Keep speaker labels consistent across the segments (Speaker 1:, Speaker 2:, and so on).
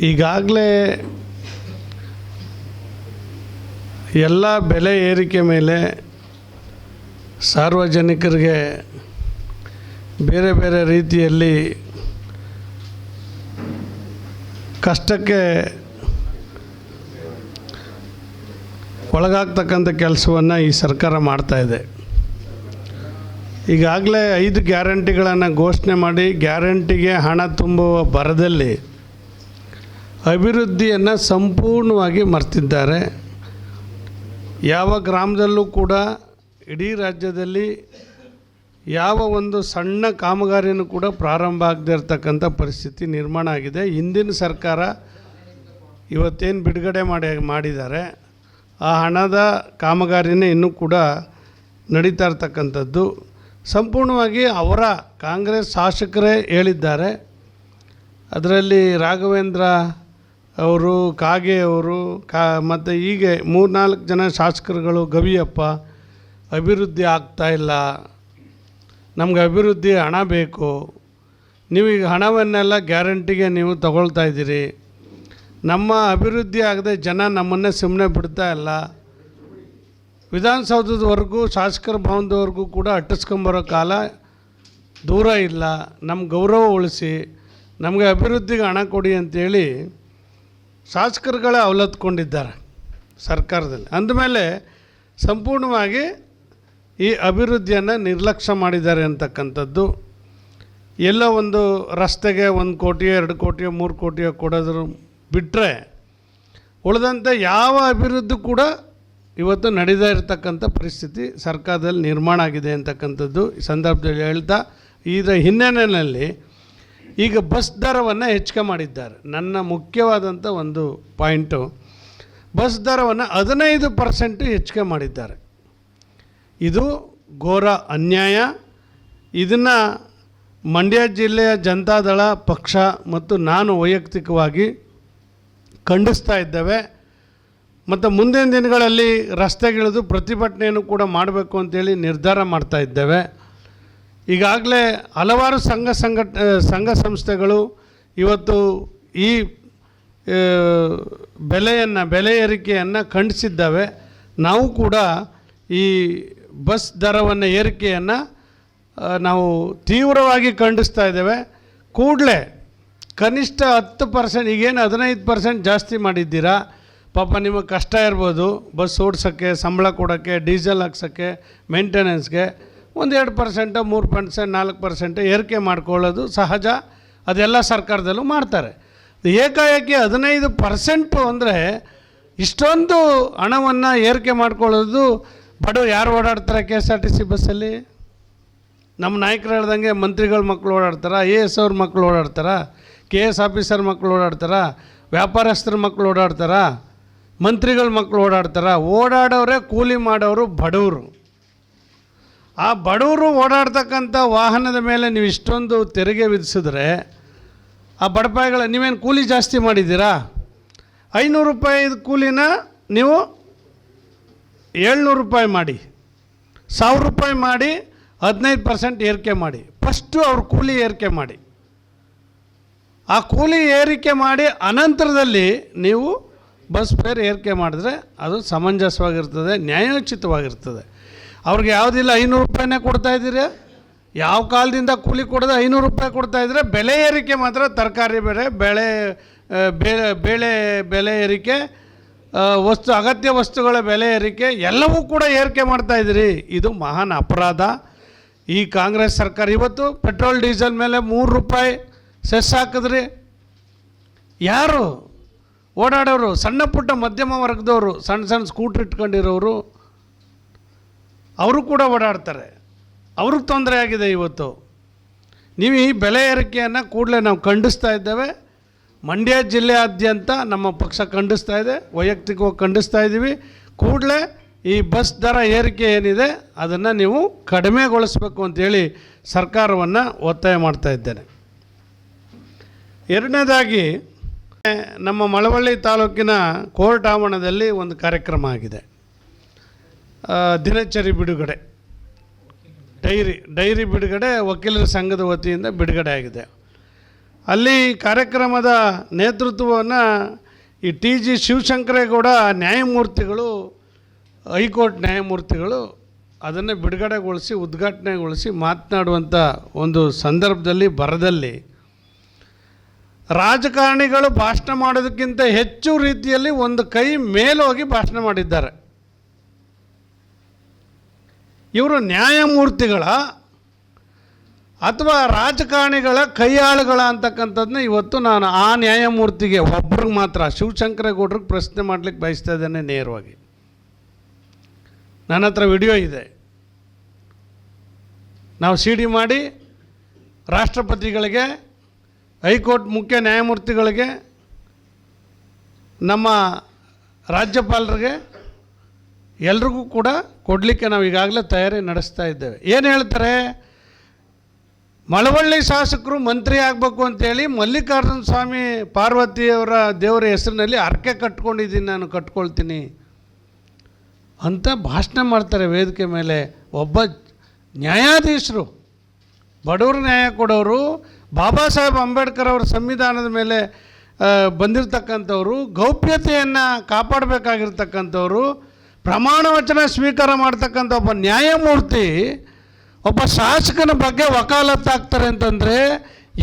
Speaker 1: ಈಗಾಗಲೇ ಎಲ್ಲ ಬೆಲೆ ಏರಿಕೆ ಮೇಲೆ ಸಾರ್ವಜನಿಕರಿಗೆ ಬೇರೆ ಬೇರೆ ರೀತಿಯಲ್ಲಿ ಕಷ್ಟಕ್ಕೆ ಒಳಗಾಗ್ತಕ್ಕಂಥ ಕೆಲಸವನ್ನು ಈ ಸರ್ಕಾರ ಮಾಡ್ತಾಯಿದೆ ಈಗಾಗಲೇ ಐದು ಗ್ಯಾರಂಟಿಗಳನ್ನು ಘೋಷಣೆ ಮಾಡಿ ಗ್ಯಾರಂಟಿಗೆ ಹಣ ತುಂಬುವ ಭರದಲ್ಲಿ ಅಭಿವೃದ್ಧಿಯನ್ನು ಸಂಪೂರ್ಣವಾಗಿ ಮರ್ತಿದ್ದಾರೆ. ಯಾವ ಗ್ರಾಮದಲ್ಲೂ ಕೂಡ ಇಡೀ ರಾಜ್ಯದಲ್ಲಿ ಯಾವ ಒಂದು ಸಣ್ಣ ಕಾಮಗಾರಿಯನ್ನು ಕೂಡ ಪ್ರಾರಂಭ ಆಗದೇ ಇರತಕ್ಕಂಥ ಪರಿಸ್ಥಿತಿ ನಿರ್ಮಾಣ ಆಗಿದೆ. ಹಿಂದಿನ ಸರ್ಕಾರ ಇವತ್ತೇನು ಬಿಡುಗಡೆ ಮಾಡಿ ಮಾಡಿದ್ದಾರೆ, ಆ ಹಣದ ಕಾಮಗಾರಿನೇ ಇನ್ನೂ ಕೂಡ ನಡೀತಾ ಇರ್ತಕ್ಕಂಥದ್ದು. ಸಂಪೂರ್ಣವಾಗಿ ಅವರ ಕಾಂಗ್ರೆಸ್ ಶಾಸಕರೇ ಹೇಳಿದ್ದಾರೆ. ಅದರಲ್ಲಿ ರಾಘವೇಂದ್ರ ಅವರು, ಕಾಗೆ ಅವರು, ಕಾ, ಮತ್ತು ಹೀಗೆ ಮೂರ್ನಾಲ್ಕು ಜನ ಶಾಸಕರುಗಳು, ಗವಿಯಪ್ಪ, ಅಭಿವೃದ್ಧಿ ಆಗ್ತಾ ಇಲ್ಲ. ನಮ್ಗೆ ಅಭಿವೃದ್ಧಿ ಹಣ ಬೇಕು. ನೀವೀಗ ಹಣವನ್ನೆಲ್ಲ ಗ್ಯಾರಂಟಿಗೆ ನೀವು ತಗೊಳ್ತಾ ಇದ್ದೀರಿ. ನಮ್ಮ ಅಭಿವೃದ್ಧಿ ಆಗದೆ ಜನ ನಮ್ಮನ್ನೇ ಸುಮ್ಮನೆ ಬಿಡ್ತಾ ಇಲ್ಲ. ವಿಧಾನಸೌಧದವರೆಗೂ, ಶಾಸಕರ ಭವನದವರೆಗೂ ಕೂಡ ಅಟ್ಟಿಸ್ಕೊಂಬರೋ ಕಾಲ ದೂರ ಇಲ್ಲ. ನಮ್ಮ ಗೌರವ ಉಳಿಸಿ, ನಮಗೆ ಅಭಿವೃದ್ಧಿಗೆ ಹಣ ಕೊಡಿ ಅಂತೇಳಿ ಶಾಸಕರುಗಳೇ ಅವಲತ್ಕೊಂಡಿದ್ದಾರೆ ಸರ್ಕಾರದಲ್ಲಿ. ಅಂದಮೇಲೆ ಸಂಪೂರ್ಣವಾಗಿ ಈ ಅಭಿವೃದ್ಧಿಯನ್ನು ನಿರ್ಲಕ್ಷ್ಯ ಮಾಡಿದ್ದಾರೆ ಅಂತಕ್ಕಂಥದ್ದು. ಎಲ್ಲ ಒಂದು ರಸ್ತೆಗೆ ಒಂದು ಕೋಟಿಯೋ, ಎರಡು ಕೋಟಿಯೋ, ಮೂರು ಕೋಟಿಯೋ ಕೊಡೋದ್ರ ಬಿಟ್ಟರೆ ಉಳಿದಂತೆ ಯಾವ ಅಭಿವೃದ್ಧಿ ಕೂಡ ಇವತ್ತು ನಡೀತಾ ಇರತಕ್ಕಂಥ ಪರಿಸ್ಥಿತಿ ಸರ್ಕಾರದಲ್ಲಿ ನಿರ್ಮಾಣ ಆಗಿದೆ ಅಂತಕ್ಕಂಥದ್ದು ಈ ಸಂದರ್ಭದಲ್ಲಿ ಹೇಳ್ತಾ, ಇದರ ಹಿನ್ನೆಲೆಯಲ್ಲಿ ಈಗ ಬಸ್ ದರವನ್ನು ಹೆಚ್ಚಿಗೆ ಮಾಡಿದ್ದಾರೆ. ನನ್ನ ಮುಖ್ಯವಾದಂಥ ಒಂದು ಪಾಯಿಂಟು ಬಸ್ ದರವನ್ನು ಹದಿನೈದು ಪರ್ಸೆಂಟು ಹೆಚ್ಚಿಗೆ ಮಾಡಿದ್ದಾರೆ. ಇದು ಘೋರ ಅನ್ಯಾಯ. ಇದನ್ನು ಮಂಡ್ಯ ಜಿಲ್ಲೆಯ ಜನತಾದಳ ಪಕ್ಷ ಮತ್ತು ನಾನು ವೈಯಕ್ತಿಕವಾಗಿ ಖಂಡಿಸ್ತಾ ಇದ್ದೇವೆ. ಮತ್ತು ಮುಂದಿನ ದಿನಗಳಲ್ಲಿ ರಸ್ತೆಗಿಳಿದು ಪ್ರತಿಭಟನೆಯನ್ನು ಕೂಡ ಮಾಡಬೇಕು ಅಂತೇಳಿ ನಿರ್ಧಾರ ಮಾಡ್ತಾ ಇದ್ದೇವೆ. ಈಗಾಗಲೇ ಹಲವಾರು ಸಂಘ ಸಂಘಟ ಸಂಘ ಸಂಸ್ಥೆಗಳು ಇವತ್ತು ಈ ಬೆಲೆಯನ್ನು, ಬೆಲೆ ಏರಿಕೆಯನ್ನು ಖಂಡಿಸಿದ್ದಾವೆ. ನಾವು ಕೂಡ ಈ ಬಸ್ ದರವನ್ನು ಏರಿಕೆಯನ್ನು ನಾವು ತೀವ್ರವಾಗಿ ಖಂಡಿಸ್ತಾ ಇದ್ದೇವೆ. ಕೂಡಲೇ ಕನಿಷ್ಠ ಹತ್ತು ಪರ್ಸೆಂಟ್ ಈಗೇನು ಹದಿನೈದು ಪರ್ಸೆಂಟ್ ಜಾಸ್ತಿ ಮಾಡಿದ್ದೀರಾ? ಪಾಪ ನಿಮಗೆ ಕಷ್ಟ ಇರ್ಬೋದು. ಬಸ್ ಓಡಿಸೋಕ್ಕೆ, ಸಂಬಳ ಕೊಡೋಕ್ಕೆ, ಡೀಸೆಲ್ ಹಾಕ್ಸೋಕ್ಕೆ ಮೇಂಟೆನೆನ್ಸ್ಗೆ ಒಂದು ಎರಡು ಪರ್ಸೆಂಟು ಮೂರು ಪರ್ಸೆಂಟ್ ನಾಲ್ಕು ಪರ್ಸೆಂಟ್ ಏರಿಕೆ ಮಾಡ್ಕೊಳ್ಳೋದು ಸಹಜ. ಅದೆಲ್ಲ ಸರ್ಕಾರದಲ್ಲೂ ಮಾಡ್ತಾರೆ. ಏಕಾಏಕಿ ಹದಿನೈದು ಪರ್ಸೆಂಟು ಅಂದರೆ ಇಷ್ಟೊಂದು ಹಣವನ್ನು ಏರಿಕೆ ಮಾಡ್ಕೊಳ್ಳೋದು ಬಡವ್ರು ಯಾರು ಓಡಾಡ್ತಾರೆ K S R T C ಬಸ್ಸಲ್ಲಿ? ನಮ್ಮ ನಾಯಕರು ಹೇಳ್ದಂಗೆ ಮಂತ್ರಿಗಳ ಮಕ್ಕಳು ಓಡಾಡ್ತಾರ ಎ ಎಸ್ ಅವ್ರ ಮಕ್ಕಳು ಓಡಾಡ್ತಾರ ಕೆ ಎಸ್ ಆಫೀಸರ್ ಮಕ್ಕಳು ಓಡಾಡ್ತಾರ, ವ್ಯಾಪಾರಸ್ಥರ ಮಕ್ಕಳು ಓಡಾಡ್ತಾರ, ಮಂತ್ರಿಗಳ ಮಕ್ಕಳು ಓಡಾಡ್ತಾರ. ಓಡಾಡೋರೇ ಕೂಲಿ ಮಾಡೋರು ಬಡವರು. ಆ ಬಡವರು ಓಡಾಡ್ತಕ್ಕಂಥ ವಾಹನದ ಮೇಲೆ ನೀವು ಇಷ್ಟೊಂದು ತೆರಿಗೆ ವಿಧಿಸಿದ್ರೆ ಆ ಬಡಪಾಯಿಗಳ ನೀವೇನು ಕೂಲಿ ಜಾಸ್ತಿ ಮಾಡಿದ್ದೀರಾ? ಐನೂರು ರೂಪಾಯಿ ಕೂಲಿನ ನೀವು ಏಳ್ನೂರು ರೂಪಾಯಿ ಮಾಡಿ, ಸಾವಿರ ರೂಪಾಯಿ ಮಾಡಿ, ಹದಿನೈದು ಪರ್ಸೆಂಟ್ ಏರಿಕೆ ಮಾಡಿ, ಫಸ್ಟು ಅವ್ರ ಕೂಲಿ ಏರಿಕೆ ಮಾಡಿ. ಆ ಕೂಲಿ ಏರಿಕೆ ಮಾಡಿ ಅನಂತರದಲ್ಲಿ ನೀವು ಬಸ್ ಫೇರ್ ಏರಿಕೆ ಮಾಡಿದ್ರೆ ಅದು ಸಮಂಜಸವಾಗಿರ್ತದೆ, ನ್ಯಾಯೋಚಿತವಾಗಿರ್ತದೆ. ಅವ್ರಿಗೆ ಯಾವುದಿಲ್ಲ ಐನೂರು ರೂಪಾಯಿನೇ ಕೊಡ್ತಾ ಇದ್ದೀರಿ? ಯಾವ ಕಾಲದಿಂದ ಕೂಲಿ ಕೊಡದೆ ಐನೂರು ರೂಪಾಯಿ ಕೊಡ್ತಾ ಇದ್ದರೆ? ಬೆಲೆ ಏರಿಕೆ ಮಾತ್ರ, ತರಕಾರಿ ಬೆಲೆ, ಬೆಳೆ ಬೆಳೆ, ಬೆಲೆ ಏರಿಕೆ ವಸ್ತು, ಅಗತ್ಯ ವಸ್ತುಗಳ ಬೆಲೆ ಏರಿಕೆ, ಎಲ್ಲವೂ ಕೂಡ ಏರಿಕೆ ಮಾಡ್ತಾ ಇದ್ದೀರಿ. ಇದು ಮಹಾನ್ ಅಪರಾಧ. ಈ ಕಾಂಗ್ರೆಸ್ ಸರ್ಕಾರ ಇವತ್ತು ಪೆಟ್ರೋಲ್, ಡೀಸೆಲ್ ಮೇಲೆ ಮೂರು ರೂಪಾಯಿ ಸೆಸ್ ಹಾಕಿದ್ರಿ. ಯಾರು? ಓಡಾಡೋರು, ಸಣ್ಣ ಪುಟ್ಟ ಮಧ್ಯಮ ವರ್ಗದವರು, ಸಣ್ಣ ಸಣ್ಣ ಸ್ಕೂಟ್ರ್ ಇಟ್ಕೊಂಡಿರೋರು ಅವರು ಕೂಡ ಓಡಾಡ್ತಾರೆ. ಅವ್ರಿಗೆ ತೊಂದರೆ ಆಗಿದೆ ಇವತ್ತು. ನೀವು ಈ ಬೆಲೆ ಏರಿಕೆಯನ್ನು ಕೂಡಲೇ ನಾವು ಖಂಡಿಸ್ತಾ ಇದ್ದೇವೆ. ಮಂಡ್ಯ ಜಿಲ್ಲೆಯಾದ್ಯಂತ ನಮ್ಮ ಪಕ್ಷ ಖಂಡಿಸ್ತಾ ಇದೆ, ವೈಯಕ್ತಿಕವಾಗಿ ಖಂಡಿಸ್ತಾ ಇದ್ದೀವಿ. ಕೂಡಲೇ ಈ ಬಸ್ ದರ ಏರಿಕೆ ಏನಿದೆ, ಅದನ್ನು ನೀವು ಕಡಿಮೆಗೊಳಿಸಬೇಕು ಅಂತೇಳಿ ಸರ್ಕಾರವನ್ನು ಒತ್ತಾಯ ಮಾಡ್ತಾ ಇದ್ದೇನೆ. ಎರಡನೇದಾಗಿ, ನಮ್ಮ ಮಳವಳ್ಳಿ ತಾಲೂಕಿನ ಕೋರ್ಟ್ ಆವರಣದಲ್ಲಿ ಒಂದು ಕಾರ್ಯಕ್ರಮ ಆಗಿದೆ. ದಿನಚರಿ ಬಿಡುಗಡೆ. ಡೈರಿ ಡೈರಿ ಬಿಡುಗಡೆ, ವಕೀಲರ ಸಂಘದ ವತಿಯಿಂದ ಬಿಡುಗಡೆ ಆಗಿದೆ. ಅಲ್ಲಿ ಕಾರ್ಯಕ್ರಮದ ನೇತೃತ್ವವನ್ನು ಈ ಟಿ ಜಿ ಶಿವಶಂಕರೇಗೌಡ ನ್ಯಾಯಮೂರ್ತಿಗಳು, ಹೈಕೋರ್ಟ್ ನ್ಯಾಯಮೂರ್ತಿಗಳು ಅದನ್ನು ಬಿಡುಗಡೆಗೊಳಿಸಿ, ಉದ್ಘಾಟನೆಗೊಳಿಸಿ ಮಾತನಾಡುವಂಥ ಒಂದು ಸಂದರ್ಭದಲ್ಲಿ, ಬರದಲ್ಲಿ ರಾಜಕಾರಣಿಗಳು ಭಾಷಣ ಮಾಡೋದಕ್ಕಿಂತ ಹೆಚ್ಚು ರೀತಿಯಲ್ಲಿ ಒಂದು ಕೈ ಮೇಲೋಗಿ ಭಾಷಣ ಮಾಡಿದ್ದಾರೆ. ಇವರು ನ್ಯಾಯಮೂರ್ತಿಗಳ ಅಥವಾ ರಾಜಕಾರಣಿಗಳ ಕೈಯಾಳುಗಳ ಅಂತಕ್ಕಂಥದ್ದನ್ನ ಇವತ್ತು ನಾನು ಆ ನ್ಯಾಯಮೂರ್ತಿಗೆ ಒಬ್ರಿಗೆ ಮಾತ್ರ, ಶಿವಶಂಕರೇಗೌಡ್ರಿಗೆ ಪ್ರಶ್ನೆ ಮಾಡ್ಲಿಕ್ಕೆ ಬಯಸ್ತಾ ಇದ್ದೇನೆ ನೇರವಾಗಿ. ನನ್ನ ಹತ್ರ ವಿಡಿಯೋ ಇದೆ. ನಾವು ಸಿ ಡಿ ಮಾಡಿ ರಾಷ್ಟ್ರಪತಿಗಳಿಗೆ, ಹೈಕೋರ್ಟ್ ಮುಖ್ಯ ನ್ಯಾಯಮೂರ್ತಿಗಳಿಗೆ, ನಮ್ಮ ರಾಜ್ಯಪಾಲರಿಗೆ ಎಲ್ರಿಗೂ ಕೂಡ ಕೊಡಲಿಕ್ಕೆ ನಾವು ಈಗಾಗಲೇ ತಯಾರಿ ನಡೆಸ್ತಾ ಇದ್ದೇವೆ. ಏನು ಹೇಳ್ತಾರೆ? ಮಳವಳ್ಳಿ ಶಾಸಕರು ಮಂತ್ರಿ ಆಗಬೇಕು ಅಂತೇಳಿ ಮಲ್ಲಿಕಾರ್ಜುನ ಸ್ವಾಮಿ ಪಾರ್ವತಿಯವರ ದೇವರ ಹೆಸರಿನಲ್ಲಿ ಅರ್ಕೆ ಕಟ್ಕೊಂಡಿದ್ದೀನಿ ನಾನು, ಕಟ್ಕೊಳ್ತೀನಿ ಅಂತ ಭಾಷಣ ಮಾಡ್ತಾರೆ ವೇದಿಕೆ ಮೇಲೆ. ಒಬ್ಬ ನ್ಯಾಯಾಧೀಶರು, ಬಡವರು ನ್ಯಾಯ ಕೊಡೋರು, ಬಾಬಾ ಸಾಹೇಬ್ ಅಂಬೇಡ್ಕರ್ ಅವರ ಸಂವಿಧಾನದ ಮೇಲೆ ಬಂದಿರತಕ್ಕಂಥವ್ರು, ಗೌಪ್ಯತೆಯನ್ನು ಕಾಪಾಡಬೇಕಾಗಿರ್ತಕ್ಕಂಥವ್ರು ಪ್ರಮಾಣ ವಚನ ಸ್ವೀಕಾರ ಮಾಡ್ತಕ್ಕಂಥ ಒಬ್ಬ ನ್ಯಾಯಮೂರ್ತಿ, ಒಬ್ಬ ಶಾಸಕನ ಬಗ್ಗೆ ವಕಾಲತ್ತಾಗ್ತಾರೆ ಅಂತಂದರೆ,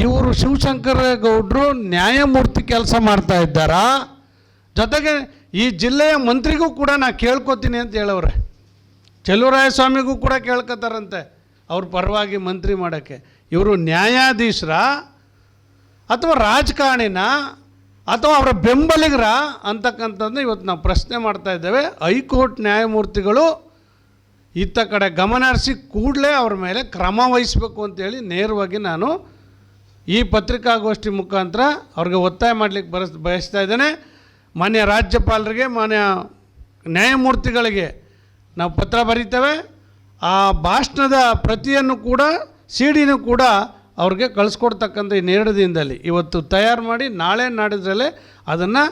Speaker 1: ಇವರು ಶಿವಶಂಕರ ಶಿವಶಂಕರೇಗೌಡರು ನ್ಯಾಯಮೂರ್ತಿ ಕೆಲಸ ಮಾಡ್ತಾ ಇದ್ದಾರಾ? ಜೊತೆಗೆ ಈ ಜಿಲ್ಲೆಯ ಮಂತ್ರಿಗೂ ಕೂಡ ನಾ ಕೇಳ್ಕೊತೀನಿ ಅಂತ ಹೇಳವ್ರೆ. ಸ್ವಾಮಿಗೂ ಕೂಡ ಕೇಳ್ಕೊತಾರಂತೆ, ಅವ್ರ ಪರವಾಗಿ ಮಂತ್ರಿ ಮಾಡೋಕ್ಕೆ. ಇವರು ನ್ಯಾಯಾಧೀಶರ ಅಥವಾ ರಾಜಕಾರಣಿನ? ಅಥವಾ ಅವರ ಬೆಂಬಲಿಗರ ಅಂತಕ್ಕಂಥದ್ದು ಇವತ್ತು ನಾವು ಪ್ರಶ್ನೆ ಮಾಡ್ತಾ ಇದ್ದೇವೆ. ಹೈಕೋರ್ಟ್ ನ್ಯಾಯಮೂರ್ತಿಗಳು ಇತ್ತ ಕಡೆ ಗಮನ ಹರಿಸಿ ಕೂಡಲೇ ಅವ್ರ ಮೇಲೆ ಕ್ರಮ ವಹಿಸಬೇಕು ಅಂತೇಳಿ ನೇರವಾಗಿ ನಾನು ಈ ಪತ್ರಿಕಾಗೋಷ್ಠಿ ಮುಖಾಂತರ ಅವ್ರಿಗೆ ಒತ್ತಾಯ ಮಾಡಲಿಕ್ಕೆ ಬರಸ್, ಬಯಸ್ತಾ ಇದ್ದೇನೆ. ಮಾನ್ಯ ರಾಜ್ಯಪಾಲರಿಗೆ, ಮಾನ್ಯ ನ್ಯಾಯಮೂರ್ತಿಗಳಿಗೆ ನಾವು ಪತ್ರ ಬರೀತೇವೆ. ಆ ಭಾಷಣದ ಪ್ರತಿಯನ್ನು ಕೂಡ ಸಿ ಡಿನೂ ಕೂಡ ಅವ್ರಿಗೆ ಕಳಿಸ್ಕೊಡ್ತಕ್ಕಂಥ ಇನ್ನೆರಡು ದಿನದಲ್ಲಿ ಇವತ್ತು ತಯಾರು ಮಾಡಿ ನಾಳೆ ನಾಡಿದ್ರಲ್ಲೇ ಅದನ್ನು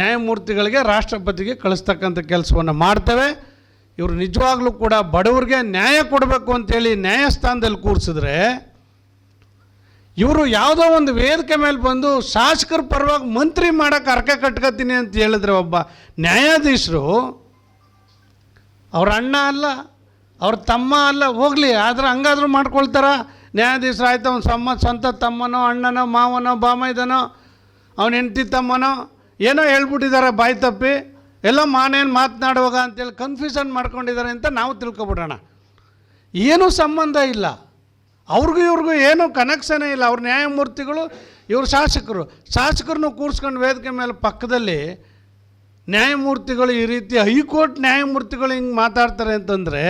Speaker 1: ನ್ಯಾಯಮೂರ್ತಿಗಳಿಗೆ, ರಾಷ್ಟ್ರಪತಿಗೆ ಕಳಿಸ್ತಕ್ಕಂಥ ಕೆಲಸವನ್ನು ಮಾಡ್ತೇವೆ. ಇವರು ನಿಜವಾಗ್ಲೂ ಕೂಡ ಬಡವರಿಗೆ ನ್ಯಾಯ ಕೊಡಬೇಕು ಅಂತೇಳಿ ನ್ಯಾಯಸ್ಥಾನದಲ್ಲಿ ಕೂರಿಸಿದ್ರೆ ಇವರು ಯಾವುದೋ ಒಂದು ವೇದಿಕೆ ಮೇಲೆ ಬಂದು ಶಾಸಕರ ಪರವಾಗಿ ಮಂತ್ರಿ ಮಾಡೋಕ್ಕೆ ಅರ್ಕೆ ಕಟ್ಕೋತೀನಿ ಅಂತ ಹೇಳಿದ್ರೆ ಒಬ್ಬ ನ್ಯಾಯಾಧೀಶರು, ಅವ್ರ ಅಣ್ಣ ಅಲ್ಲ, ಅವ್ರ ತಮ್ಮ ಅಲ್ಲ, ಹೋಗಲಿ, ಆದರೆ ಹಂಗಾದ್ರೂ ಮಾಡ್ಕೊಳ್ತಾರ? ನ್ಯಾಯಾಧೀಶರು ಆಯ್ತು ಅವ್ನ ಸಮ್ಮ ಸ್ವಂತ ತಮ್ಮನೋ, ಅಣ್ಣನೋ, ಮಾವನೋ, ಬಾಮೈದನೋ, ಅವನ ಹೆಂಡತಿ ತಮ್ಮನೋ, ಏನೋ ಹೇಳ್ಬಿಟ್ಟಿದ್ದಾರೆ ಬಾಯಿ ತಪ್ಪಿ, ಎಲ್ಲ ಮಾನೇನು ಮಾತನಾಡುವಾಗ ಅಂತೇಳಿ ಕನ್ಫ್ಯೂಷನ್ ಮಾಡ್ಕೊಂಡಿದ್ದಾರೆ ಅಂತ ನಾವು ತಿಳ್ಕೊಬಿಡೋಣ. ಏನೂ ಸಂಬಂಧ ಇಲ್ಲ. ಅವ್ರಿಗೂ ಇವ್ರಿಗೂ ಏನೂ ಕನೆಕ್ಷನೇ ಇಲ್ಲ. ಅವ್ರ ನ್ಯಾಯಮೂರ್ತಿಗಳು, ಇವ್ರು ಶಾಸಕರು, ಶಾಸಕರನ್ನು ಕೂರಿಸ್ಕೊಂಡು ವೇದಿಕೆ ಮೇಲೆ ಪಕ್ಕದಲ್ಲಿ ನ್ಯಾಯಮೂರ್ತಿಗಳು ಈ ರೀತಿ ಹೈಕೋರ್ಟ್ ನ್ಯಾಯಮೂರ್ತಿಗಳು ಹಿಂಗೆ ಮಾತಾಡ್ತಾರೆ ಅಂತಂದರೆ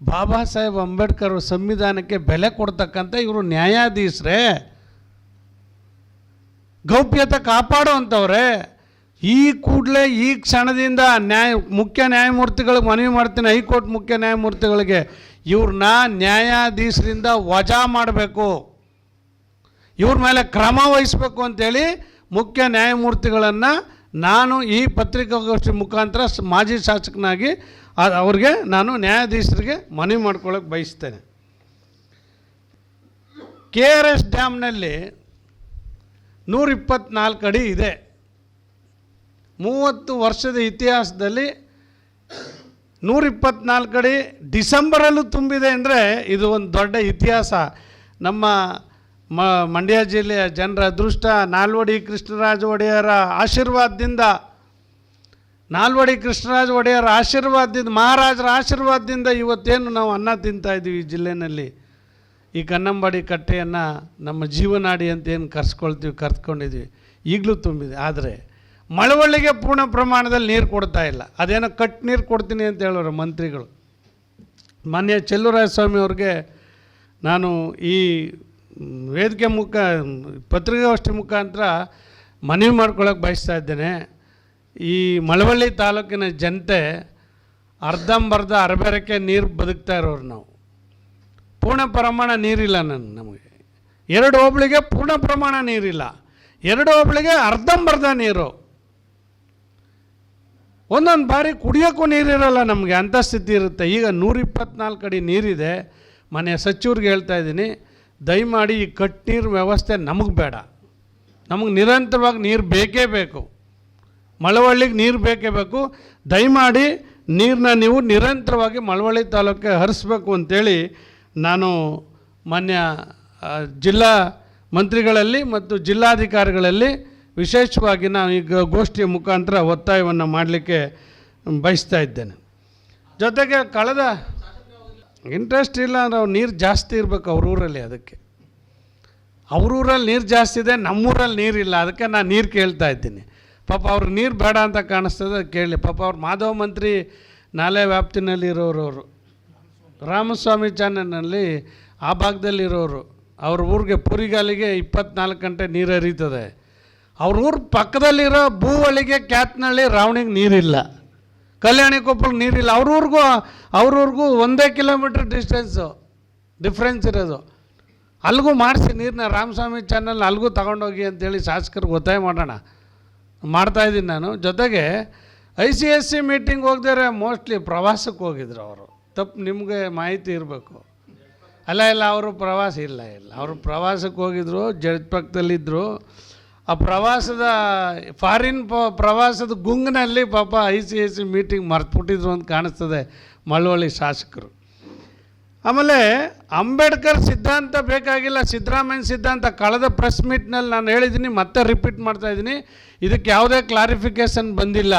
Speaker 1: ಬಾಬಾ ಸಾಹೇಬ್ ಅಂಬೇಡ್ಕರ್ ಸಂವಿಧಾನಕ್ಕೆ ಬೆಲೆ ಕೊಡ್ತಕ್ಕಂಥ ಇವರು ನ್ಯಾಯಾಧೀಶರೇ. ಗೌಪ್ಯತೆ ಕಾಪಾಡುವಂಥವ್ರೆ. ಈ ಕೂಡಲೇ ಈ ಕ್ಷಣದಿಂದ ನ್ಯಾಯ, ಮುಖ್ಯ ನ್ಯಾಯಮೂರ್ತಿಗಳಿಗೆ ಮನವಿ ಮಾಡ್ತೀನಿ, ಹೈಕೋರ್ಟ್ ಮುಖ್ಯ ನ್ಯಾಯಮೂರ್ತಿಗಳಿಗೆ. ಇವ್ರನ್ನ ನ್ಯಾಯಾಧೀಶರಿಂದ ವಜಾ ಮಾಡಬೇಕು. ಇವ್ರ ಮೇಲೆ ಕ್ರಮ ವಹಿಸಬೇಕು ಅಂತೇಳಿ ಮುಖ್ಯ ನ್ಯಾಯಮೂರ್ತಿಗಳನ್ನು ನಾನು ಈ ಪತ್ರಿಕಾಗೋಷ್ಠಿ ಮುಖಾಂತರ ಮಾಜಿ ಶಾಸಕನಾಗಿ ಆ- ಅವ್ರಿಗೆ ನಾನು ನ್ಯಾಯಾಧೀಶರಿಗೆ ಮನವಿ ಮಾಡ್ಕೊಳ್ಳೋಕೆ ಬಯಸ್ತೇನೆ. ಕೆ ಆರ್ ಎಸ್ ಡ್ಯಾಮ್ನಲ್ಲಿ ನೂರ ಇಪ್ಪತ್ನಾಲ್ಕು ಅಡಿ ಇದೆ. ಮೂವತ್ತು ವರ್ಷದ ಇತಿಹಾಸದಲ್ಲಿ ನೂರ ಇಪ್ಪತ್ನಾಲ್ಕು ಅಡಿ ಡಿಸೆಂಬರಲ್ಲೂ ತುಂಬಿದೆ ಅಂದರೆ ಇದು ಒಂದು ದೊಡ್ಡ ಇತಿಹಾಸ. ನಮ್ಮ ಮ, ಮಂಡ್ಯ ಜಿಲ್ಲೆಯ ಜನರ ಅದೃಷ್ಟ, ನಾಲ್ವಡಿ ಕೃಷ್ಣರಾಜ ಒಡೆಯರ ಆಶೀರ್ವಾದದಿಂದ ನಾಲ್ವಡಿ ಕೃಷ್ಣರಾಜ ಒಡೆಯರ ಆಶೀರ್ವಾದದಿಂದ, ಮಹಾರಾಜರ ಆಶೀರ್ವಾದದಿಂದ ಇವತ್ತೇನು ನಾವು ಅನ್ನ ತಿಂತಾ ಇದ್ದೀವಿ ಈ ಜಿಲ್ಲೆಯಲ್ಲಿ ಈ ಕನ್ನಂಬಾಡಿ ಕಟ್ಟೆಯನ್ನು ನಮ್ಮ ಜೀವನಾಡಿ ಅಂತ ಏನು ಕರ್ಸ್ಕೊಳ್ತೀವಿ ಕರ್ತ್ಕೊಂಡಿದ್ವಿ ಈಗಲೂ ತುಂಬಿದೆ. ಆದರೆ ಮಳವಳ್ಳಿಗೆ ಪೂರ್ಣ ಪ್ರಮಾಣದಲ್ಲಿ ನೀರು ಕೊಡ್ತಾ ಇಲ್ಲ. ಅದೇನೋ ಕಟ್ ನೀರು ಕೊಡ್ತೀನಿ ಅಂತ ಹೇಳೋರು ಮಂತ್ರಿಗಳು. ಮಾನ್ಯ ಸ್ವಾಮಿ ಅವ್ರಿಗೆ ನಾನು ಈ ವೇದಿಕೆ ಮುಖ, ಪತ್ರಿಕಾಗೋಷ್ಠಿ ಮುಖಾಂತರ ಮನವಿ ಮಾಡ್ಕೊಳ್ಳೋಕೆ ಬಯಸ್ತಾ ಇದ್ದೇನೆ. ಈ ಮಳವಳ್ಳಿ ತಾಲೂಕಿನ ಜನತೆ ಅರ್ಧಂಬರ್ಧ ಅರಬೇರಕ್ಕೆ ನೀರು ಬದುಕ್ತಾ ಇರೋರು ನಾವು. ಪೂರ್ಣ ಪ್ರಮಾಣ ನೀರಿಲ್ಲ ನನ್ನ ನಮಗೆ. ಎರಡು ಹೋಬಳಿಗೆ ಪೂರ್ಣ ಪ್ರಮಾಣ ನೀರಿಲ್ಲ. ಎರಡು ಹೋಬಳಿಗೆ ಅರ್ಧಂಬರ್ಧ ನೀರು. ಒಂದೊಂದು ಬಾರಿ ಕುಡಿಯೋಕ್ಕೂ ನೀರಿರಲ್ಲ ನಮಗೆ ಅಂಥ ಸ್ಥಿತಿ ಇರುತ್ತೆ. ಈಗ ನೂರಿಪ್ಪತ್ನಾಲ್ಕು ಅಡಿ ನೀರಿದೆ. ಮನೆ ಸಚಿವ್ರಿಗೆ ಹೇಳ್ತಾ ಇದ್ದೀನಿ, ದಯಮಾಡಿ ಈ ಕಟ್ಟು ನೀರು ವ್ಯವಸ್ಥೆ ನಮಗೆ ಬೇಡ. ನಮಗೆ ನಿರಂತರವಾಗಿ ನೀರು ಬೇಕೇ ಬೇಕು. ಮಳವಳ್ಳಿಗೆ ನೀರು ಬೇಕೇ ಬೇಕು. ದಯಮಾಡಿ ನೀರನ್ನ ನೀವು ನಿರಂತರವಾಗಿ ಮಳವಳ್ಳಿ ತಾಲೂಕಿಗೆ ಹರಿಸ್ಬೇಕು ಅಂತೇಳಿ ನಾನು ಮಾನ್ಯ ಜಿಲ್ಲಾ ಮಂತ್ರಿಗಳಲ್ಲಿ ಮತ್ತು ಜಿಲ್ಲಾಧಿಕಾರಿಗಳಲ್ಲಿ ವಿಶೇಷವಾಗಿ ನಾನು ಈಗ ಗೋಷ್ಠಿಯ ಮುಖಾಂತರ ಒತ್ತಾಯವನ್ನು ಮಾಡಲಿಕ್ಕೆ ಬಯಸ್ತಾ ಇದ್ದೇನೆ. ಜೊತೆಗೆ ಕಳೆದ ಇಂಟ್ರೆಸ್ಟ್ ಇಲ್ಲ ಅಂದ್ರೆ ಅವ್ರು ನೀರು ಜಾಸ್ತಿ ಇರಬೇಕು ಅವ್ರೂರಲ್ಲಿ ಅದಕ್ಕೆ. ಅವ್ರೂರಲ್ಲಿ ನೀರು ಜಾಸ್ತಿ ಇದೆ, ನಮ್ಮೂರಲ್ಲಿ ನೀರಿಲ್ಲ, ಅದಕ್ಕೆ ನಾನು ನೀರು ಕೇಳ್ತಾ ಇದ್ದೀನಿ. ಪಾಪ ಅವ್ರಿಗೆ ನೀರು ಬೇಡ ಅಂತ ಕಾಣಿಸ್ತದೆ ಕೇಳಿ. ಪಾಪ ಅವ್ರು ಮಾಧವ ಮಂತ್ರಿ ನಾಲೆ ವ್ಯಾಪ್ತಿನಲ್ಲಿ ಇರೋರು ಅವರು. ರಾಮಸ್ವಾಮಿ ಚಾನಲ್ನಲ್ಲಿ ಆ ಭಾಗದಲ್ಲಿರೋರು. ಅವ್ರ ಊರಿಗೆ ಪುರಿಗಾಲಿಗೆ ಇಪ್ಪತ್ನಾಲ್ಕು ಗಂಟೆ ನೀರು ಹರಿತದೆ. ಅವ್ರ ಊರ ಪಕ್ಕದಲ್ಲಿರೋ ಭೂವಳಿಗೆ ಕ್ಯಾತ್ನಳ್ಳಿ ರಾವಣಿಗೆ ನೀರಿಲ್ಲ. ಕಲ್ಯಾಣಿ ಕೊಪ್ಪಳಿಗೆ ನೀರಿಲ್ಲ. ಅವ್ರ ಊರಿಗೂ ಅವ್ರ ಊರಿಗೂ ಒಂದೇ ಕಿಲೋಮೀಟ್ರ್ ಡಿಸ್ಟೆನ್ಸು, ಡಿಫ್ರೆನ್ಸ್ ಇರೋದು. ಅಲ್ಲಿಗೂ ಮಾಡಿಸಿ ನೀರನ್ನ ರಾಮಸ್ವಾಮಿ ಚಾನಲ್ ಅಲ್ಲಿಗೂ ತಗೊಂಡೋಗಿ ಅಂತೇಳಿ ಶಾಸಕರಿಗೆ ಒತ್ತಾಯ ಮಾಡೋಣ. ಮಾಡ್ತಾಯಿದ್ದೀನಿ ನಾನು. ಜೊತೆಗೆ I C S C meeting ಹೋಗ್ದಿದ್ರೆ mostly ಪ್ರವಾಸಕ್ಕೆ ಹೋಗಿದ್ರು ಅವರು. ತಪ್ಪು ನಿಮಗೆ ಮಾಹಿತಿ ಇರಬೇಕು. ಅಲ್ಲ, ಇಲ್ಲ, ಅವರು ಪ್ರವಾಸ ಇಲ್ಲ ಇಲ್ಲ. ಅವರು ಪ್ರವಾಸಕ್ಕೆ ಹೋಗಿದ್ರು, ಜಡ್ ಪಕ್ಕದಲ್ಲಿದ್ದರು ಆ ಪ್ರವಾಸದ ಫಾರಿನ್ ಪ, ಪ್ರವಾಸದ ಗುಂಗ್ನಲ್ಲಿ ಪಾಪ I C S C meeting ಮರ್ತುಬಿಟ್ಟಿದ್ರು ಅಂತ ಕಾಣಿಸ್ತದೆ ಮಳವಳ್ಳಿ ಶಾಸಕರು. ಆಮೇಲೆ ಅಂಬೇಡ್ಕರ್ ಸಿದ್ಧಾಂತ ಬೇಕಾಗಿಲ್ಲ, ಸಿದ್ದರಾಮಯ್ಯ ಸಿದ್ಧಾಂತ ಕಳೆದ ಪ್ರೆಸ್ ಮೀಟ್ನಲ್ಲಿ ನಾನು ಹೇಳಿದ್ದೀನಿ ಮತ್ತೆ ರಿಪೀಟ್ ಮಾಡ್ತಾ ಇದ್ದೀನಿ ಇದಕ್ಕೆ ಯಾವುದೇ ಕ್ಲಾರಿಫಿಕೇಷನ್ ಬಂದಿಲ್ಲ.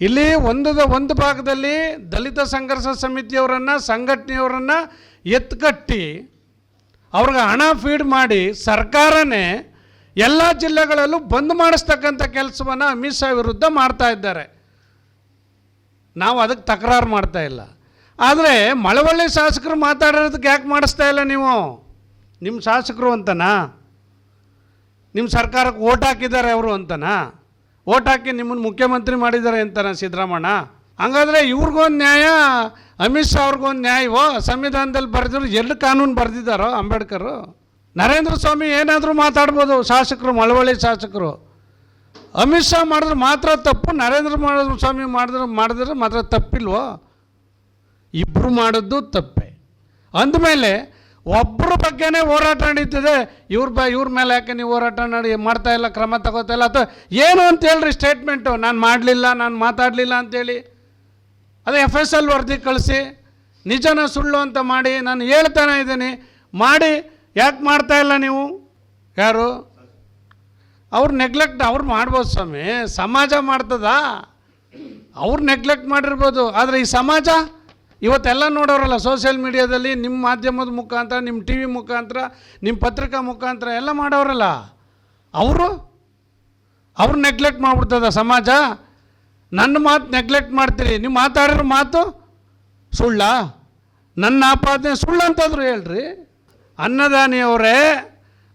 Speaker 1: ಇಲ್ಲಿ ಒಂದು ಒಂದು ಭಾಗದಲ್ಲಿ ದಲಿತ ಸಂಘರ್ಷ ಸಮಿತಿಯವರನ್ನು, ಸಂಘಟನೆಯವರನ್ನು ಎತ್ಕಟ್ಟಿ, ಅವ್ರಿಗೆ ಹಣ ಫೀಡ್ ಮಾಡಿ ಸರ್ಕಾರನೇ ಎಲ್ಲ ಜಿಲ್ಲೆಗಳಲ್ಲೂ ಬಂದ್ ಮಾಡಿಸ್ತಕ್ಕಂಥ ಕೆಲಸವನ್ನು ಅಮಿತ್ ಶಾ ವಿರುದ್ಧ ಮಾಡ್ತಾ ಇದ್ದಾರೆ. ನಾವು ಅದಕ್ಕೆ ತಕರಾರು ಮಾಡ್ತಾ ಇಲ್ಲ. ಆದರೆ ಮಳವಳ್ಳಿ ಶಾಸಕರು ಮಾತಾಡಿರೋದಕ್ಕೆ ಯಾಕೆ ಮಾಡಿಸ್ತಾ ಇಲ್ಲ ನೀವು? ನಿಮ್ಮ ಶಾಸಕರು ಅಂತನಾ? ನಿಮ್ಮ ಸರ್ಕಾರಕ್ಕೆ ಓಟ್ ಹಾಕಿದ್ದಾರೆ ಅವರು ಅಂತನಾ? ಓಟ್ ಹಾಕಿ ನಿಮ್ಮನ್ನು ಮುಖ್ಯಮಂತ್ರಿ ಮಾಡಿದ್ದಾರೆ ಅಂತಾನ ಸಿದ್ದರಾಮಣ್ಣ? ಹಂಗಾದರೆ ಇವ್ರಿಗೊಂದು ನ್ಯಾಯ, ಅಮಿತ್ ಶಾ ಅವ್ರಿಗೊಂದು ನ್ಯಾಯವೋ ಸಂವಿಧಾನದಲ್ಲಿ ಬರೆದಿರೋ ಎರಡು ಕಾನೂನು ಬರೆದಿದ್ದಾರೋ ಅಂಬೇಡ್ಕರು? ನರೇಂದ್ರ ಸ್ವಾಮಿ ಏನಾದರೂ ಮಾತಾಡ್ಬೋದು ಶಾಸಕರು, ಮಳವಳ್ಳಿ ಶಾಸಕರು. ಅಮಿತ್ ಶಾ ಮಾಡಿದ್ರೆ ಮಾತ್ರ ತಪ್ಪು, ನರೇಂದ್ರ ಸ್ವಾಮಿ ಮಾಡಿದ್ರೆ ಮಾಡಿದ್ರೆ ಮಾತ್ರ ತಪ್ಪಿಲ್ವೋ? ಇಬ್ಬರು ಮಾಡಿದ್ದು ತಪ್ಪೆ. ಅಂದಮೇಲೆ ಒಬ್ಬರ ಬಗ್ಗೆನೇ ಹೋರಾಟ ನಡೀತದೆ. ಇವ್ರ ಬ, ಇವ್ರ ಮೇಲೆ ಯಾಕೆ ನೀವು ಹೋರಾಟ ನಡಿ, ಮಾಡ್ತಾ ಇಲ್ಲ, ಕ್ರಮ ತಗೋತಾ ಇಲ್ಲ? ಅಥವಾ ಏನು ಅಂತ ಹೇಳ್ರಿ ಸ್ಟೇಟ್ಮೆಂಟು ನಾನು ಮಾಡಲಿಲ್ಲ, ನಾನು ಮಾತಾಡಲಿಲ್ಲ ಅಂತೇಳಿ. ಅದೇ ಎಫ್ ಎಸ್ ಎಲ್ ವರದಿ ಕಳಿಸಿ, ನಿಜನ ಸುಳ್ಳು ಅಂತ ಮಾಡಿ, ನಾನು ಹೇಳ್ತಾನೆ ಇದ್ದೀನಿ. ಮಾಡಿ, ಯಾಕೆ ಮಾಡ್ತಾ ಇಲ್ಲ ನೀವು? ಯಾರು? ಅವ್ರು ನೆಗ್ಲೆಕ್ಟ್ ಅವ್ರು ಮಾಡ್ಬೋದು ಸ್ವಾಮಿ. ಸಮಾಜ ಮಾಡ್ತದಾ? ಅವ್ರು ನೆಗ್ಲೆಕ್ಟ್ ಮಾಡಿರ್ಬೋದು. ಆದರೆ ಈ ಸಮಾಜ ಇವತ್ತೆಲ್ಲ ನೋಡೋರಲ್ಲ ಸೋಷಿಯಲ್ ಮೀಡಿಯಾದಲ್ಲಿ ನಿಮ್ಮ ಮಾಧ್ಯಮದ ಮುಖಾಂತರ ನಿಮ್ಮ ಟಿ ವಿ ಮುಖಾಂತರ ನಿಮ್ಮ ಪತ್ರಿಕಾ ಮುಖಾಂತರ ಎಲ್ಲ ಮಾಡೋರಲ್ಲ. ಅವರು? ಅವ್ರು ನೆಗ್ಲೆಕ್ಟ್ ಮಾಡಿಬಿಡ್ತದ ಸಮಾಜ? ನನ್ನ ಮಾತು ನೆಗ್ಲೆಕ್ಟ್ ಮಾಡ್ತೀರಿ. ನೀವು ಮಾತಾಡಿರೋ ಮಾತು ಸುಳ್ಳ? ನನ್ನ ಆಪಾದನೆ ಸುಳ್ಳು ಅಂತಂದ್ರು ಹೇಳ್ರಿ. ಅನ್ನದಾನಿಯವರೇ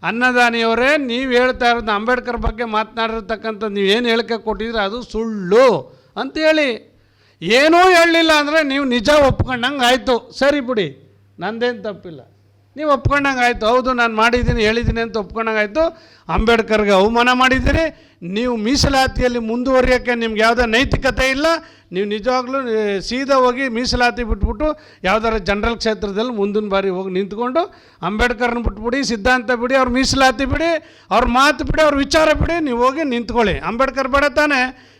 Speaker 1: ಅನ್ನದಾನಿಯವರೇ, ನೀವು ಹೇಳ್ತಾ ಇರೋದು ಅಂಬೇಡ್ಕರ್ ಬಗ್ಗೆ ಮಾತನಾಡಿರ್ತಕ್ಕಂಥ ನೀವೇನು ಹೇಳಿಕೆ ಕೊಟ್ಟಿದ್ರೆ ಅದು ಸುಳ್ಳು ಅಂತೇಳಿ ಏನೂ ಹೇಳಲಿಲ್ಲ ಅಂದರೆ ನೀವು ನಿಜ ಒಪ್ಕೊಂಡಂಗೆ ಆಯಿತು. ಸರಿ ಬಿಡಿ. ನಂದೇನು ತಪ್ಪಿಲ್ಲ. ನೀವು ಒಪ್ಕೊಂಡಂಗೆ ಆಯಿತು. ಹೌದು, ನಾನು ಮಾಡಿದ್ದೀನಿ, ಹೇಳಿದ್ದೀನಿ ಅಂತ ಒಪ್ಕೊಂಡಂಗೆ ಆಯಿತು. ಅಂಬೇಡ್ಕರ್ಗೆ ಅವಮಾನ ಮಾಡಿದ್ದೀರಿ. ನೀವು ಮೀಸಲಾತಿಯಲ್ಲಿ ಮುಂದುವರಿಯೋಕ್ಕೆ ನಿಮ್ಗೆ ಯಾವುದೇ ನೈತಿಕತೆ ಇಲ್ಲ. ನೀವು ನಿಜವಾಗ್ಲೂ ಸೀದಾ ಹೋಗಿ ಮೀಸಲಾತಿ ಬಿಟ್ಬಿಟ್ಟು ಯಾವ್ದಾರ ಜನರಲ್ ಕ್ಷೇತ್ರದಲ್ಲಿ ಮುಂದಿನ ಬಾರಿ ಹೋಗಿ ನಿಂತ್ಕೊಂಡು ಅಂಬೇಡ್ಕರ್ನ ಬಿಟ್ಬಿಡಿ, ಸಿದ್ಧಾಂತ ಬಿಡಿ, ಅವ್ರ ಮೀಸಲಾತಿ ಬಿಡಿ, ಅವ್ರ ಮಾತು ಬಿಡಿ, ಅವ್ರ ವಿಚಾರ ಬಿಡಿ, ನೀವು ಹೋಗಿ ನಿಂತ್ಕೊಳ್ಳಿ. ಅಂಬೇಡ್ಕರ್ ಬೇಡ ತಾನೆ.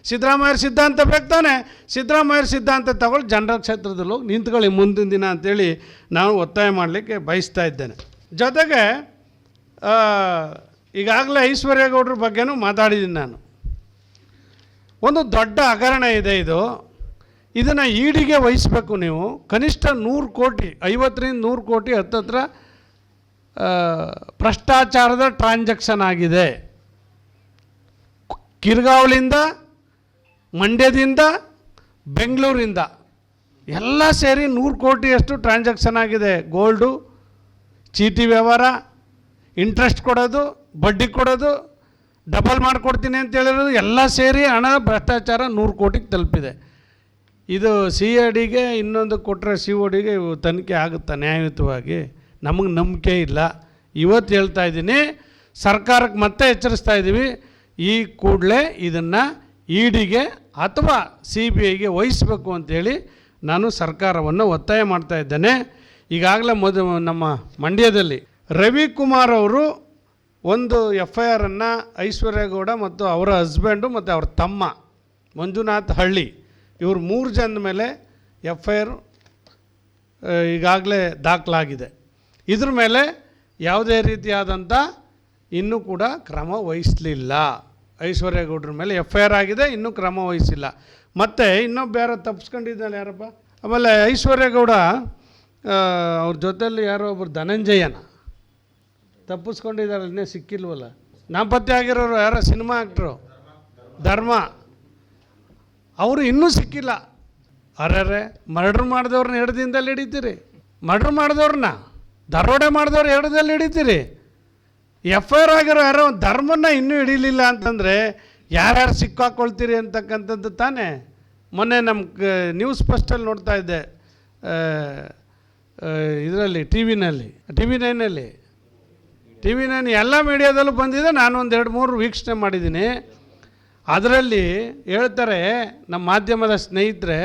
Speaker 1: ಸಿದ್ದರಾಮಯ್ಯ ಸಿದ್ಧಾಂತ ಬೇಕು ತಾನೆ. ಸಿದ್ದರಾಮಯ್ಯ ಸಿದ್ಧಾಂತ ತಗೊಳ್ಳಿ, ಜನರಲ್ ಕ್ಷೇತ್ರದಲ್ಲಿ ಹೋಗಿ ನಿಂತ್ಕೊಳ್ಳಿ ಮುಂದಿನ ದಿನ ಅಂತೇಳಿ ನಾನು ಒತ್ತಾಯ ಮಾಡಲಿಕ್ಕೆ ಬಯಸ್ತಾ ಇದ್ದೇನೆ. ಜೊತೆಗೆ ಈಗಾಗಲೇ ಐಶ್ವರ್ಯಗೌಡ್ರ ಬಗ್ಗೆನೂ ಮಾತಾಡಿದ್ದೀನಿ ನಾನು. ಒಂದು ದೊಡ್ಡ ಹಗರಣ ಇದೆ ಇದು. ಇದನ್ನು ಈಡಿಗೆ ವಹಿಸಬೇಕು ನೀವು. ಕನಿಷ್ಠ ನೂರು ಕೋಟಿ, ಐವತ್ತರಿಂದ ನೂರು ಕೋಟಿ ಹತ್ತತ್ರ ಭ್ರಷ್ಟಾಚಾರದ ಟ್ರಾನ್ಸಾಕ್ಷನ್ ಆಗಿದೆ. ಕಿರ್ಗಾವ್ಲಿಂದ, ಮಂಡ್ಯದಿಂದ, ಬೆಂಗಳೂರಿಂದ ಎಲ್ಲ ಸೇರಿ ನೂರು ಕೋಟಿಯಷ್ಟು ಟ್ರಾನ್ಸಾಕ್ಷನ್ ಆಗಿದೆ. ಗೋಲ್ಡು, ಚೀಟಿ ವ್ಯವಹಾರ ಇಂಟ್ರೆಸ್ಟ್ ಕೊಡೋದು, ಬಡ್ಡಿ ಕೊಡೋದು ಡಬಲ್ ಮಾಡಿಕೊಡ್ತೀನಿ ಅಂತ ಹೇಳಿರೋದು ಎಲ್ಲ ಸೇರಿ ಹಣ ಭ್ರಷ್ಟಾಚಾರ ನೂರು ಕೋಟಿಗೆ ತಲುಪಿದೆ. ಇದು ಸಿ ಐ ಡಿಗೆ ಇನ್ನೊಂದು ಕೊಟ್ಟರೆ ಸಿ ಒ ಡಿಗೆ ತನಿಖೆ ಆಗುತ್ತಾ ನ್ಯಾಯಯುತವಾಗಿ? ನಮಗೆ ನಂಬಿಕೆ ಇಲ್ಲ. ಇವತ್ತು ಹೇಳ್ತಾ ಇದ್ದೀನಿ, ಸರ್ಕಾರಕ್ಕೆ ಮತ್ತೆ ಎಚ್ಚರಿಸ್ತಾ ಇದ್ದೀವಿ. ಈ ಕೂಡಲೇ ಇದನ್ನು ಇ ಡಿಗೆ ಅಥವಾ ಸಿ ಬಿ ಐಗೆ ವಹಿಸಬೇಕು ಅಂತೇಳಿ ನಾನು ಸರ್ಕಾರವನ್ನು ಒತ್ತಾಯ ಮಾಡ್ತಾ ಇದ್ದೇನೆ. ಈಗಾಗಲೇ ಮೊದ ನಮ್ಮ ಮಂಡ್ಯದಲ್ಲಿ ರವಿಕುಮಾರ್ ಅವರು ಒಂದು ಎಫ್ ಐ ಆರನ್ನು ಐಶ್ವರ್ಯಗೌಡ ಮತ್ತು ಅವರ ಹಸ್ಬೆಂಡು ಮತ್ತು ಅವ್ರ ತಮ್ಮ ಮಂಜುನಾಥ್ ಹಳ್ಳಿ ಇವ್ರು ಮೂರು ಜನದ ಮೇಲೆ ಎಫ್ ಐ ಆರ್ ಈಗಾಗಲೇ ದಾಖಲಾಗಿದೆ. ಇದ್ರ ಮೇಲೆ ಯಾವುದೇ ರೀತಿಯಾದಂಥ ಇನ್ನೂ ಕೂಡ ಕ್ರಮ ವಹಿಸಲಿಲ್ಲ. ಐಶ್ವರ್ಯಗೌಡ್ರ ಮೇಲೆ ಎಫ್ ಐ ಆರ್ ಆಗಿದೆ, ಇನ್ನೂ ಕ್ರಮ ವಹಿಸಿಲ್ಲ. ಮತ್ತು ಇನ್ನೊಬ್ಬ ಯಾರೋ ತಪ್ಪಿಸ್ಕೊಂಡಿದ್ದಾನೆ ಯಾರಪ್ಪ? ಆಮೇಲೆ ಐಶ್ವರ್ಯಗೌಡ ಅವ್ರ ಜೊತೆಯಲ್ಲಿ ಯಾರೋ ಒಬ್ಬರು ಧನಂಜಯನ. ತಪ್ಪಿಸ್ಕೊಂಡಿದ್ದಾರೆ, ಇನ್ನೇ ಸಿಕ್ಕಿಲ್ವಲ್ಲ. ನಾಪತ್ತೆ ಆಗಿರೋರು ಯಾರೋ ಸಿನಿಮಾ ಆ್ಯಕ್ಟ್ರು ಧರ್ಮ. ಅವರು ಇನ್ನೂ ಸಿಕ್ಕಿಲ್ಲ. ಅರೆ ಮರ್ಡ್ರ್ ಮಾಡಿದವ್ರನ್ನ ಎರಡು ದಿನದಲ್ಲಿ ಹಿಡಿತೀರಿ. ಮರ್ಡ್ರ್ ಮಾಡಿದವ್ರನ್ನ ದರೋಡೆ ಮಾಡಿದವ್ರು ದಿನದಲ್ಲಿ ಹಿಡಿತೀರಿ. ಎಫ್ ಐ ಆರ್ ಆಗಿರೋ ಯಾರೋ ಧರ್ಮನ ಇನ್ನೂ ಹಿಡೀಲಿಲ್ಲ ಅಂತಂದರೆ ಯಾರ್ಯಾರು ಸಿಕ್ಕಾಕೊಳ್ತೀರಿ ಅಂತಕ್ಕಂಥದ್ದು ತಾನೇ. ಮೊನ್ನೆ ನಮ್ಮ ನ್ಯೂಸ್ ಫಸ್ಟಲ್ಲಿ ನೋಡ್ತಾ ಇದ್ದೆ ಇದರಲ್ಲಿ ಟಿ ವಿನಲ್ಲಿ ಟಿ ವಿ ನೈನಲ್ಲಿ ಟಿ ವಿ ನೈನ್ ಎಲ್ಲ ಮೀಡಿಯಾದಲ್ಲೂ ಬಂದಿದೆ. ನಾನು ಒಂದು ಎರಡು ಮೂರು ವೀಕ್ಷಣೆ ಮಾಡಿದ್ದೀನಿ. ಅದರಲ್ಲಿ ಹೇಳ್ತಾರೆ, ನಮ್ಮ ಮಾಧ್ಯಮದ ಸ್ನೇಹಿತರೆ,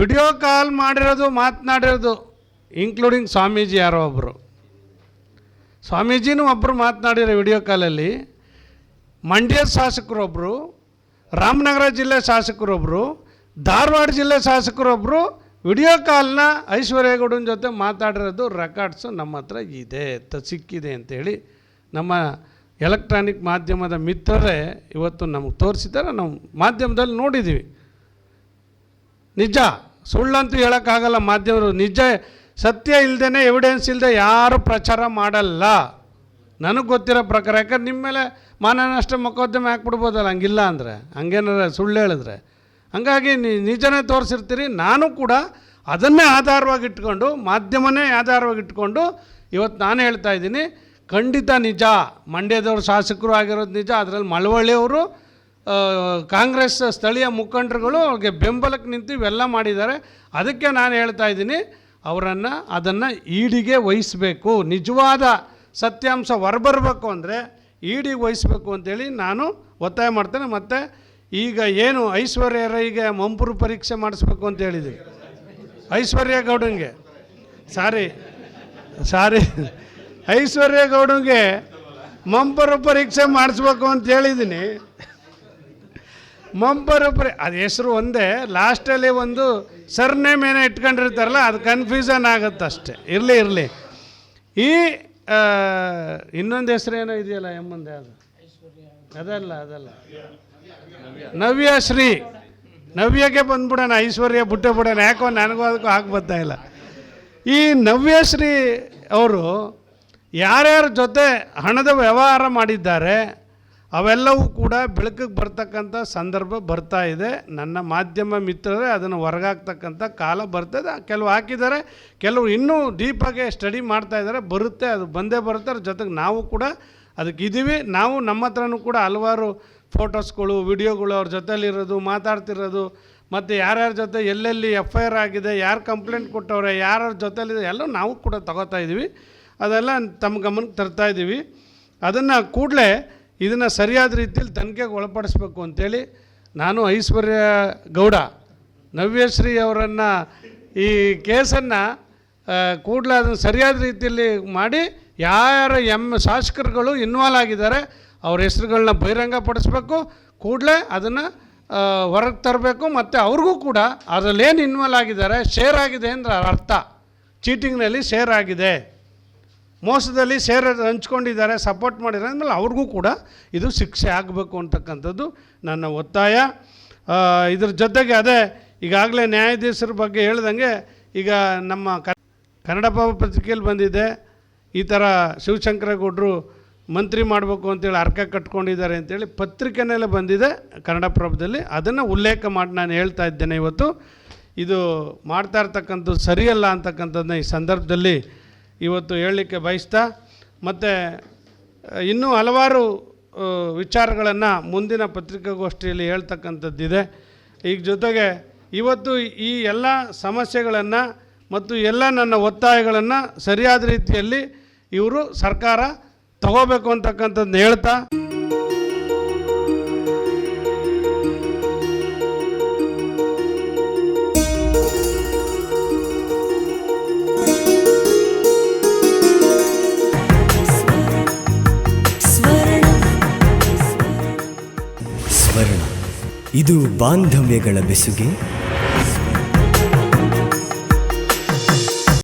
Speaker 1: ವಿಡಿಯೋ ಕಾಲ್ ಮಾಡಿರೋದು, ಮಾತನಾಡಿರೋದು ಇನ್ಕ್ಲೂಡಿಂಗ್ ಸ್ವಾಮೀಜಿ ಯಾರೋ ಒಬ್ಬರು ಸ್ವಾಮೀಜಿನೂ ಒಬ್ಬರು ಮಾತನಾಡಿರೋ ವಿಡಿಯೋ ಕಾಲಲ್ಲಿ, ಮಂಡ್ಯ ಶಾಸಕರೊಬ್ಬರು ರಾಮನಗರ ಜಿಲ್ಲೆ ಶಾಸಕರೊಬ್ಬರು ಧಾರವಾಡ ಜಿಲ್ಲೆ ಶಾಸಕರೊಬ್ಬರು ವಿಡಿಯೋ ಕಾಲ್ನ ಐಶ್ವರ್ಯಗೌಡನ ಜೊತೆ ಮಾತಾಡಿರೋದು ರೆಕಾರ್ಡ್ಸು ನಮ್ಮ ಹತ್ರ ಇದೆ, ತ ಸಿಕ್ಕಿದೆ ಅಂತೇಳಿ ನಮ್ಮ ಎಲೆಕ್ಟ್ರಾನಿಕ್ ಮಾಧ್ಯಮದ ಮಿತ್ರರೇ ಇವತ್ತು ನಮಗೆ ತೋರಿಸಿದ್ದಾರೆ, ನಾವು ಮಾಧ್ಯಮದಲ್ಲಿ ನೋಡಿದ್ದೀವಿ ನಿಜ, ಸುಳ್ಳಂತೂ ಹೇಳೋಕ್ಕಾಗಲ್ಲ ಮಾಧ್ಯಮರು, ನಿಜ, ಸತ್ಯ ಇಲ್ಲದೇ ಎವಿಡೆನ್ಸ್ ಇಲ್ಲದೆ ಯಾರು ಪ್ರಚಾರ ಮಾಡಲ್ಲ. ನನಗೆ ಗೊತ್ತಿರೋ ಪ್ರಕಾರ, ಯಾಕಂದ್ರೆ ನಿಮ್ಮ ಮೇಲೆ ಮಾನನಷ್ಟ ಮೊಕದ್ದಮೆ ಹಾಕ್ಬಿಡ್ಬೋದಲ್ಲ, ಹಂಗಿಲ್ಲ ಅಂದರೆ, ಹಂಗೇನಾರ ಸುಳ್ಳು ಹೇಳಿದ್ರೆ. ಹಂಗಾಗಿ ನಿಜನೇ ತೋರಿಸಿರ್ತೀರಿ. ನಾನು ಕೂಡ ಅದನ್ನೇ ಆಧಾರವಾಗಿ ಇಟ್ಕೊಂಡು, ಮಾಧ್ಯಮನೇ ಆಧಾರವಾಗಿ ಇಟ್ಕೊಂಡು ಇವತ್ತು ನಾನು ಹೇಳ್ತಾ ಇದ್ದೀನಿ, ಖಂಡಿತ ನಿಜ. ಮಂಡ್ಯದವ್ರು ಶಾಸಕರು ಆಗಿರೋದು ನಿಜ, ಅದರಲ್ಲಿ ಮಳವಳ್ಳಿಯವರು ಕಾಂಗ್ರೆಸ್ ಸ್ಥಳೀಯ ಮುಖಂಡರುಗಳು ಅವ್ರಿಗೆ ಬೆಂಬಲಕ್ಕೆ ನಿಂತು ಇವೆಲ್ಲ ಮಾಡಿದ್ದಾರೆ. ಅದಕ್ಕೆ ನಾನು ಹೇಳ್ತಾ ಇದ್ದೀನಿ, ಅವರನ್ನು ಅದನ್ನು ಈಡಿಗೆ ವಹಿಸಬೇಕು. ನಿಜವಾದ ಸತ್ಯಾಂಶ ಹೊರಬರಬೇಕು ಅಂದರೆ ಈಡಿಗೆ ವಹಿಸಬೇಕು ಅಂತೇಳಿ ನಾನು ಒತ್ತಾಯ ಮಾಡ್ತೇನೆ. ಮತ್ತು ಈಗ ಏನು ಐಶ್ವರ್ಯ ರೈಗೆ ಮಂಪುರು ಪರೀಕ್ಷೆ ಮಾಡಿಸ್ಬೇಕು ಅಂತ ಹೇಳಿದ್ವಿ. ಐಶ್ವರ್ಯ ಗೌಡಂಗೆ. ಸಾರಿ ಸಾರಿ. ಐಶ್ವರ್ಯ ಗೌಡಂಗೆ ಮಂಪರು ಪರೀಕ್ಷೆ ಮಾಡಿಸ್ಬೇಕು ಅಂತ ಹೇಳಿದ್ದೀನಿ. ಮಂಪರು ಪರಿ ಅದು ಹೆಸರು ಒಂದೇ ಲಾಸ್ಟಲ್ಲಿ ಒಂದು ಸರ್ನೇಮ್ ಏನೋ ಇಟ್ಕೊಂಡಿರ್ತಾರಲ್ಲ ಅದು ಕನ್ಫ್ಯೂಷನ್ ಆಗುತ್ತೆ ಅಷ್ಟೇ. ಇರಲಿ ಇರಲಿ. ಈ ಇನ್ನೊಂದು ಹೆಸರು ಏನೋ ಇದೆಯಲ್ಲ ಎಮ್ಮಂದೆ ಅದು. ಅದಲ್ಲ ಅದಲ್ಲ. ನವ್ಯಶ್ರೀ ನವ್ಯಗೆ ಬಂದ್ಬಿಡೋಣ, ಐಶ್ವರ್ಯ ಬುಟ್ಟೆ ಬಿಡೋಣ. ಯಾಕೋ ನನಗೂ ಅದಕ್ಕೂ ಹಾಕಿ ಬರ್ತಾ ಇಲ್ಲ. ಈ ನವ್ಯಶ್ರೀ ಅವರು ಯಾರ್ಯಾರ ಜೊತೆ ಹಣದ ವ್ಯವಹಾರ ಮಾಡಿದ್ದಾರೆ, ಅವೆಲ್ಲವೂ ಕೂಡ ಬೆಳಕಿಗೆ ಬರ್ತಕ್ಕಂಥ ಸಂದರ್ಭ ಬರ್ತಾ ಇದೆ. ನನ್ನ ಮಾಧ್ಯಮ ಮಿತ್ರರೇ ಅದನ್ನು ಹೊರಗಾಗ್ತಕ್ಕಂಥ ಕಾಲ ಬರ್ತದೆ. ಕೆಲವು ಹಾಕಿದ್ದಾರೆ, ಕೆಲವು ಇನ್ನೂ ಡೀಪಾಗಿ ಸ್ಟಡಿ ಮಾಡ್ತಾ ಇದ್ದಾರೆ. ಬರುತ್ತೆ, ಅದು ಬಂದೇ ಬರುತ್ತೆ. ಅದ್ರ ಜೊತೆಗೆ ನಾವು ಕೂಡ ಅದಕ್ಕಿದ್ದೀವಿ ನಾವು ನಮ್ಮ ಹತ್ರನೂ ಕೂಡ ಹಲವಾರು ಫೋಟೋಸ್ಗಳು ವಿಡಿಯೋಗಳು ಅವ್ರ ಜೊತೆಲಿರೋದು, ಮಾತಾಡ್ತಿರೋದು, ಮತ್ತು ಯಾರ್ಯಾರ ಜೊತೆ ಎಲ್ಲೆಲ್ಲಿ ಎಫ್ ಐ ಆರ್ ಆಗಿದೆ, ಯಾರು ಕಂಪ್ಲೇಂಟ್ ಕೊಟ್ಟವ್ರೆ, ಯಾರ್ಯಾರ ಜೊತೆಲಿದೆ, ಎಲ್ಲ ನಾವು ಕೂಡ ತಗೋತಾ ಇದ್ದೀವಿ ಅದೆಲ್ಲ ತಮ್ಮ ಗಮನಕ್ಕೆ ತರ್ತಾ ಇದ್ದೀವಿ ಅದನ್ನು ಕೂಡಲೇ ಇದನ್ನು ಸರಿಯಾದ ರೀತಿಯಲ್ಲಿ ತನಿಖೆಗೆ ಒಳಪಡಿಸ್ಬೇಕು ಅಂತೇಳಿ ನಾನು ಐಶ್ವರ್ಯ ಗೌಡ, ನವ್ಯಶ್ರೀ ಅವರನ್ನು ಈ ಕೇಸನ್ನು ಕೂಡಲೇ ಅದನ್ನು ಸರಿಯಾದ ರೀತಿಯಲ್ಲಿ ಮಾಡಿ ಯಾರ ಎಂ ಶಾಸಕರುಗಳು ಇನ್ವಾಲ್ವ್ ಆಗಿದ್ದಾರೆ ಅವ್ರ ಹೆಸರುಗಳನ್ನ ಬಹಿರಂಗಪಡಿಸ್ಬೇಕು, ಕೂಡಲೇ ಅದನ್ನು ಹೊರಗೆ ತರಬೇಕು, ಮತ್ತು ಅವ್ರಿಗೂ ಕೂಡ ಅದರಲ್ಲೇನು ಇನ್ವಾಲ್ವ್ ಆಗಿದ್ದಾರೆ ಶೇರ್ ಆಗಿದೆ ಅಂದ್ರೆ ಅರ್ಥ. ಚೀಟಿಂಗ್ನಲ್ಲಿ ಶೇರ್ ಆಗಿದೆ. ಮೋಸದಲ್ಲಿ ಶೇರ್ ಹಂಚ್ಕೊಂಡಿದ್ದಾರೆ ಸಪೋರ್ಟ್ ಮಾಡಿದ್ದಾರೆ ಅಂದಮೇಲೆ ಅವ್ರಿಗೂ ಕೂಡ ಇದು ಶಿಕ್ಷೆ ಆಗಬೇಕು ಅಂತಕ್ಕಂಥದ್ದು ನನ್ನ ಒತ್ತಾಯ. ಇದ್ರ ಜೊತೆಗೆ ಅದೇ, ಈಗಾಗಲೇ ನ್ಯಾಯಾಧೀಶರ ಬಗ್ಗೆ ಹೇಳ್ದಂಗೆ ಈಗ ನಮ್ಮ ಕನ್ನಡ ಕನ್ನಡಪ್ರಭ ಪತ್ರಿಕೆಯಲ್ಲಿ ಬಂದಿದೆ, ಈ ಥರ ಶಿವಶಂಕರೇಗೌಡರು ಮಂತ್ರಿ ಮಾಡಬೇಕು ಅಂತೇಳಿ ಅರ್ಕ ಕಟ್ಕೊಂಡಿದ್ದಾರೆ ಅಂತೇಳಿ ಪತ್ರಿಕೆನಲ್ಲೇ ಬಂದಿದೆ ಕನ್ನಡಪ್ರಭದಲ್ಲಿ ಅದನ್ನು ಉಲ್ಲೇಖ ಮಾಡಿ ನಾನು ಹೇಳ್ತಾ ಇದ್ದೇನೆ ಇವತ್ತು. ಇದು ಮಾಡ್ತಾ ಇರ್ತಕ್ಕಂಥದ್ದು ಸರಿಯಲ್ಲ ಅಂತಕ್ಕಂಥದ್ದನ್ನ ಈ ಸಂದರ್ಭದಲ್ಲಿ ಇವತ್ತು ಹೇಳಲಿಕ್ಕೆ ಬಯಸ್ತಾ, ಮತ್ತು ಇನ್ನೂ ಹಲವಾರು ವಿಚಾರಗಳನ್ನು ಮುಂದಿನ ಪತ್ರಿಕಾಗೋಷ್ಠಿಯಲ್ಲಿ ಹೇಳ್ತಕ್ಕಂಥದ್ದಿದೆ. ಈಗ ಜೊತೆಗೆ ಇವತ್ತು ಈ ಎಲ್ಲ ಸಮಸ್ಯೆಗಳನ್ನು ಮತ್ತು ಎಲ್ಲ ನನ್ನ ಒತ್ತಾಯಗಳನ್ನು ಸರಿಯಾದ ರೀತಿಯಲ್ಲಿ ಇವರು ಸರ್ಕಾರ ತಗೋಬೇಕು ಅಂತಕ್ಕಂಥದ್ದು ಹೇಳ್ತಾ
Speaker 2: ಇದು ಬಾಂಧವ್ಯಗಳ ಬೆಸುಗೆ.